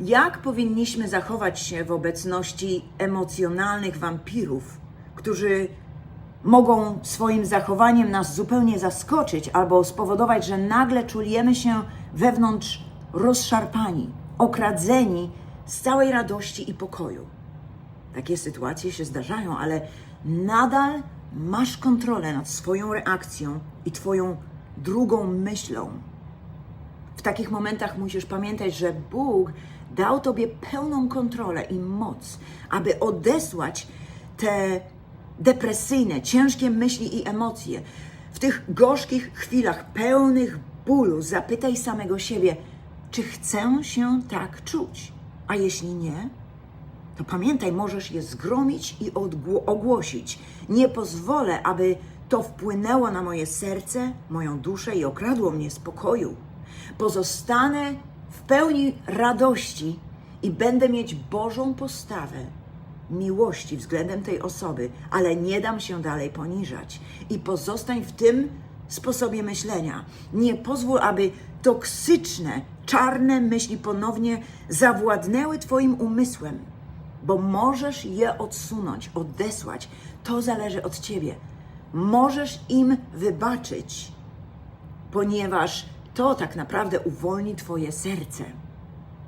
Jak powinniśmy zachować się w obecności emocjonalnych wampirów, którzy mogą swoim zachowaniem nas zupełnie zaskoczyć albo spowodować, że nagle czujemy się wewnątrz rozszarpani, okradzeni z całej radości i pokoju. Takie sytuacje się zdarzają, ale nadal masz kontrolę nad swoją reakcją i Twoją drugą myślą. W takich momentach musisz pamiętać, że Bóg dał Tobie pełną kontrolę i moc, aby odesłać te depresyjne, ciężkie myśli i emocje. W tych gorzkich chwilach, pełnych bólu, zapytaj samego siebie, czy chcę się tak czuć? A jeśli nie, to pamiętaj, możesz je zgromić i ogłosić. Nie pozwolę, aby to wpłynęło na moje serce, moją duszę i okradło mnie spokoju. Pozostanę w pełni radości i będę mieć Bożą postawę miłości względem tej osoby, ale nie dam się dalej poniżać. I pozostań w tym sposobie myślenia. Nie pozwól, aby toksyczne, czarne myśli ponownie zawładnęły Twoim umysłem, bo możesz je odsunąć, odesłać. To zależy od Ciebie. Możesz im wybaczyć, ponieważ to tak naprawdę uwolni Twoje serce.